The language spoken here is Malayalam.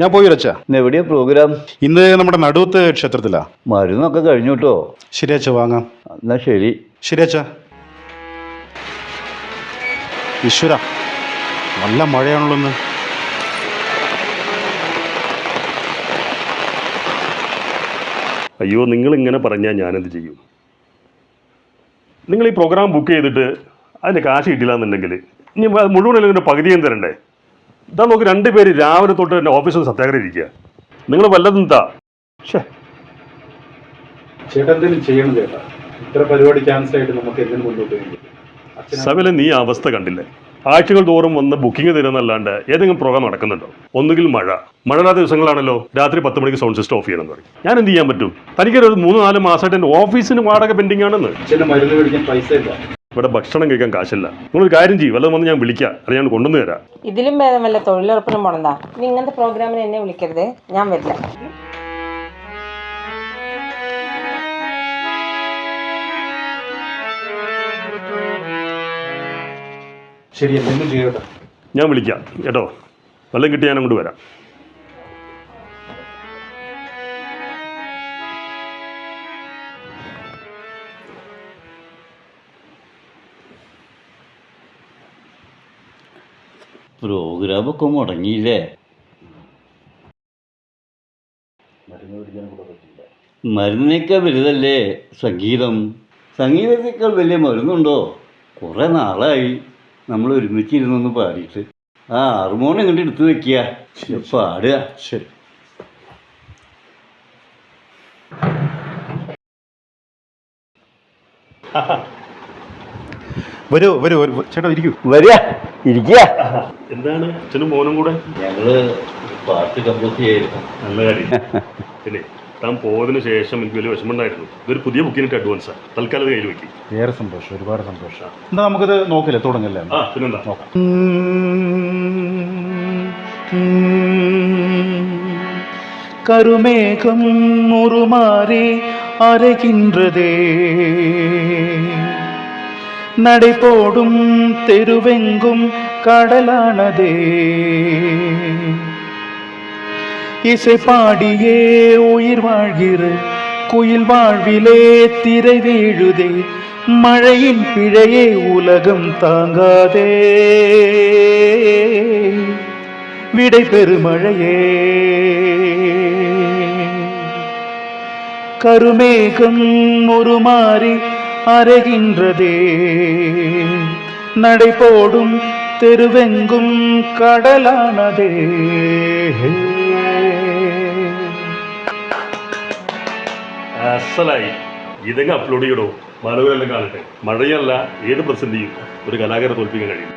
ഞാൻ പോയി വരച്ച എവിടെയാ പ്രോഗ്രാം? ഇന്ന് നമ്മുടെ നടുവത്ത് ക്ഷേത്രത്തിലാ. മരുന്നൊക്കെ കഴിഞ്ഞു കേട്ടോ ശരിയച്ച വാങ്ങാം. എന്നാ ശരി. ശരിയച്ച ഈശ്വര നല്ല മഴയാണല്ലോ ഇന്ന്. അയ്യോ നിങ്ങൾ ഇങ്ങനെ പറഞ്ഞാൽ ഞാനെന്ത് ചെയ്യും? നിങ്ങൾ ഈ പ്രോഗ്രാം ബുക്ക് ചെയ്തിട്ട് അതിന്റെ കാശ് കിട്ടില്ല എന്നുണ്ടെങ്കിൽ ഇനി മുഴുവൻ അല്ലെങ്കിൽ പകുതിയും തരണ്ടേ? ഇതാ നോക്ക് രണ്ടുപേര് രാവിലെ തൊട്ട് എന്റെ ഓഫീസിൽ സത്യാഗ്രഹം ഇരിക്കുക നിങ്ങൾ വല്ലതും എന്താ ഷേ ചേട്ടാ ചെയ്യണം ചേട്ടാ. ഇത്ര പരിപാടി ക്യാൻസൽ ആയിട്ട് നമുക്ക് മുന്നോട്ട് നീ അവസ്ഥ കണ്ടില്ലേ? ആഴ്ചകൾ തോറും വന്ന് ബുക്കിംഗ് തരുന്നല്ലാണ്ട് ഏതെങ്കിലും പ്രോഗ്രാം നടക്കുന്നുണ്ടോ? ഒന്നുകിൽ മഴ. മഴയുള്ള ദിവസങ്ങളാണല്ലോ രാത്രി പത്ത് മണിക്ക് സൗണ്ട് സിസ്റ്റം ഓഫ് ചെയ്യണമെന്ന് പറയും. ഞാൻ എന്ത് ചെയ്യാൻ പറ്റും? തനിക്കൊരു മൂന്ന് നാല് മാസമായിട്ട് എന്റെ ഓഫീസിന് വാടക പെൻഡിങ് ആണെന്ന്. മരുന്ന് മേടിക്കാൻ പൈസ ഇല്ല ഇവിടെ ഭക്ഷണം കഴിക്കാൻ കാശില്ല. നിങ്ങളൊരു കാര്യം ചെയ്യും വല്ലതും വന്ന് ഞാൻ വിളിക്കാം. അത് ഞാൻ കൊണ്ടുവന്ന് തരാം. ഇതിലും ഭേദം വല്ല തൊഴിലുറപ്പിനും പോണതാ. നീ ഇങ്ങനത്തെ പ്രോഗ്രാമിന് എന്നെ വിളിക്കരുത്. ഞാൻ വരില്ല. ശരി എന്തെങ്കിലും ചെയ്യട്ടെ. ഞാൻ വിളിക്കാം. കേട്ടോ? വല്ലതും കിട്ടി ഞാൻ അങ്ങോട്ട് വരാം. പ്രോഗ്രാമൊക്കെ മുടങ്ങിയില്ലേ? മരുന്നിനേക്കാൾ വലുതല്ലേ സംഗീതം? സംഗീതത്തേക്കാൾ വലിയ മരുന്നുണ്ടോ? കുറേ നാളായി നമ്മൾ ഒരുമിച്ചിരുന്നൊന്ന് പാടിയിട്ട്. ആ ഹാർമോണിയം ഇങ്ങോട്ട് എടുത്തു വെക്കുക പാടുക. ശരി. വരൂ വരൂ വരൂ. ചേട്ടാ ഇരിക്കൂ. വരിക. ഇരിക്കുക എന്താണ് അച്ഛനും മോനും കൂടെ ഞങ്ങള് പാട്ട് കമ്പോസ് ചെയ്യായിരുന്നു നല്ല കാര്യം പിന്നെ താൻ പോയതിന് ശേഷം എനിക്ക് വലിയ വിഷമമുണ്ടായിരുന്നു ഇതൊരു പുതിയ ബുക്കിനിട്ട് അഡ്വാൻസാണ് തൽക്കാലം അത് കയ്യിൽ വെക്കി ഏറെ സന്തോഷം ഒരുപാട് സന്തോഷം എന്നാ നമുക്കത് നോക്കില്ലേ തുടങ്ങല്ലേ ആ പിന്നെന്താ கருமேகம் உருமாறி அரைகின்றதே நடை போடும் தெருவெங்கும் கடலானதே. இசை பாடியே உயிர் வாழ்கிற குயில் வாழ்விலே திரை வீழுதே. மழையின் பிழையே உலகம் தாங்காதே. விடை பெருமழையே. கருமேகம் ஒரு மாறி அரைகின்றதே நடை போடும் தெருவெங்கும் கடலானதே അസലായി ഇതങ്ങ് അപ്ലോഡ് ചെയ്യടോ മനോഹരെല്ലാം കാണട്ടെ മഴയല്ല ഏത് പ്രതിസന്ധിയും ഒരു കലാകാരെ തോൽപ്പിക്കാൻ കഴിയും